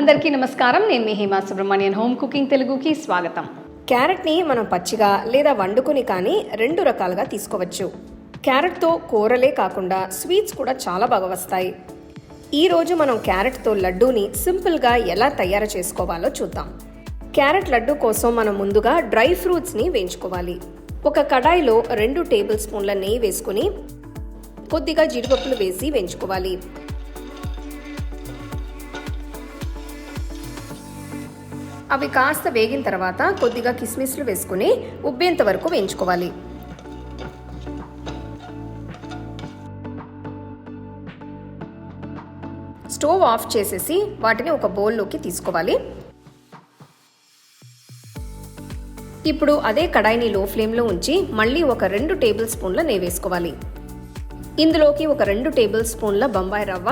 అందరికీ నమస్కారం. నేను మీ హేమా సుబ్రహ్మణ్యన్ హోమ్ కుకింగ్ తెలుగుకి స్వాగతం. క్యారెట్ని మనం పచ్చిగా లేదా వండుకొని కానీ రెండు రకాలుగా తీసుకోవచ్చు. క్యారెట్తో కూరలే కాకుండా స్వీట్స్ కూడా చాలా బాగా వస్తాయి. ఈరోజు మనం క్యారెట్తో లడ్డూని సింపుల్గా ఎలా తయారు చేసుకోవాలో చూద్దాం. క్యారెట్ లడ్డు కోసం మనం ముందుగా డ్రై ఫ్రూట్స్ని వేయించుకోవాలి. ఒక కడాయిలో రెండు టేబుల్ స్పూన్ల నెయ్యి వేసుకుని కొద్దిగా జీడిపప్పులు వేసి వేయించుకోవాలి. అవి కాస్త వేగిన తర్వాత కొద్దిగా కిస్మిస్లు వేసుకుని ఉబ్బేంత వరకు వేయించుకోవాలి. స్టవ్ ఆఫ్ చేసేసి వాటిని ఒక బౌల్లోకి తీసుకోవాలి. ఇప్పుడు అదే కడాయిని లో ఫ్లేమ్లో ఉంచి మళ్ళీ ఒక రెండు టేబుల్ స్పూన్ల నెయ్యి వేసుకోవాలి. ఇందులోకి ఒక రెండు టేబుల్ స్పూన్ల బొంబాయి రవ్వ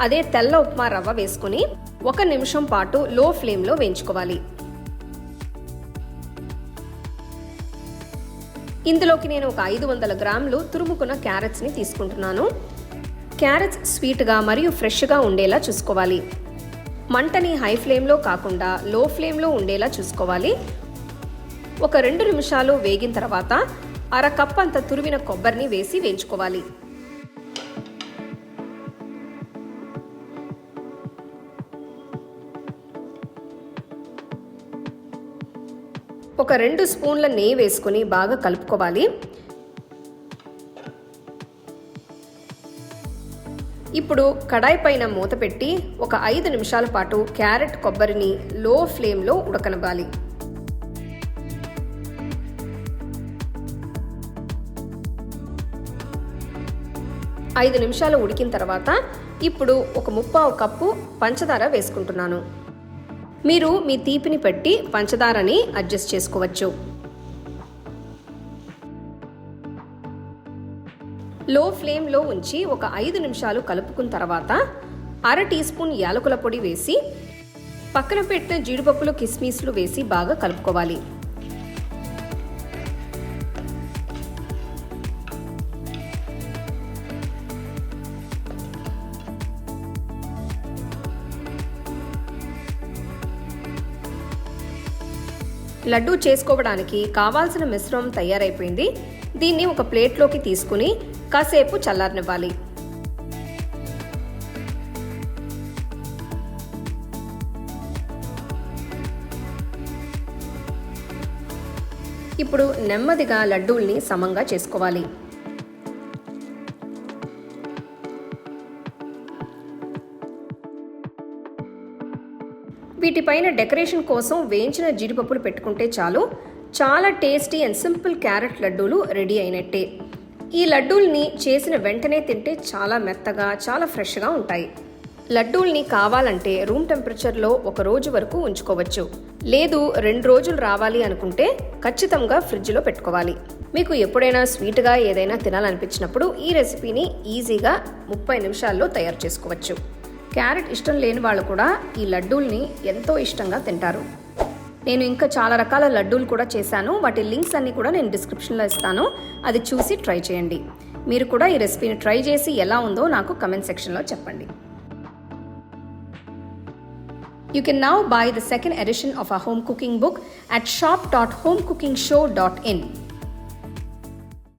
అదే తెల్ల ఉప్మా రవ్వ వేసుకుని ఒక నిమిషం పాటు లో ఫ్లేమ్లో వేయించుకోవాలి. ఇందులోకి నేను ఒక ఐదు వందల గ్రాములు తురుముకున్న క్యారెట్స్ని తీసుకుంటున్నాను. క్యారెట్స్ స్వీట్గా మరియు ఫ్రెష్గా ఉండేలా చూసుకోవాలి. మంటని హై ఫ్లేమ్లో కాకుండా లో ఫ్లేమ్లో ఉండేలా చూసుకోవాలి. ఒక రెండు నిమిషాలు వేగిన తర్వాత అర కప్ అంత తురిమిన కొబ్బరిని వేసి వేయించుకోవాలి. ఒక రెండు స్పూన్ల నెయ్యి వేసుకుని బాగా కలుపుకోవాలి. ఇప్పుడు కడాయి పైన మూత పెట్టి ఒక ఐదు నిమిషాల పాటు క్యారెట్ కొబ్బరిని లో ఫ్లేమ్లో ఉడకనివ్వాలి. ఐదు నిమిషాలు ఉడికిన తర్వాత ఇప్పుడు ఒక ముప్పావు కప్పు పంచదార వేసుకుంటున్నాను. మీరు మీ తీపిని పెట్టి పంచదారని అడ్జస్ట్ చేసుకోవచ్చు. లో ఫ్లేమ్లో ఉంచి ఒక ఐదు నిమిషాలు కలుపుకున్న తర్వాత అర టీ స్పూన్ యాలకుల పొడి వేసి పక్కన పెట్టిన జీడిపప్పులు కిస్మిస్లు వేసి బాగా కలుపుకోవాలి. లడ్డూ చేసుకోవడానికి కావాల్సిన మిశ్రమం తయారైపోయింది. దీన్ని ఒక ప్లేట్లోకి తీసుకుని కాసేపు చల్లారనివ్వాలి. ఇప్పుడు నెమ్మదిగా లడ్డూల్ని సమంగా చేసుకోవాలి. వీటిపైన డెకరేషన్ కోసం వేయించిన జీడిపప్పులు పెట్టుకుంటే చాలు. చాలా టేస్టీ అండ్ సింపుల్ క్యారెట్ లడ్డూలు రెడీ అయినట్టే. ఈ లడ్డూల్ని చేసిన వెంటనే తింటే చాలా మెత్తగా చాలా ఫ్రెష్గా ఉంటాయి. లడ్డూల్ని కావాలంటే రూమ్ టెంపరేచర్లో ఒక రోజు వరకు ఉంచుకోవచ్చు. లేదు రెండు రోజులు రావాలి అనుకుంటే ఖచ్చితంగా ఫ్రిడ్జ్లో పెట్టుకోవాలి. మీకు ఎప్పుడైనా స్వీట్గా ఏదైనా తినాలనిపించినప్పుడు ఈ రెసిపీని ఈజీగా ముప్పై నిమిషాల్లో తయారు చేసుకోవచ్చు. క్యారెట్ ఇష్టం లేని వాళ్ళు కూడా ఈ లడ్డూల్ని ఎంతో ఇష్టంగా తింటారు. నేను ఇంకా చాలా రకాల లడ్డూలు కూడా చేశాను. వాటి లింక్స్ అన్నీ కూడా నేను డిస్క్రిప్షన్లో ఇస్తాను. అది చూసి ట్రై చేయండి. మీరు కూడా ఈ రెసిపీని ట్రై చేసి ఎలా ఉందో నాకు కమెంట్ సెక్షన్లో చెప్పండి. You can now buy the second edition of a home cooking book at shop dot home cooking show dot in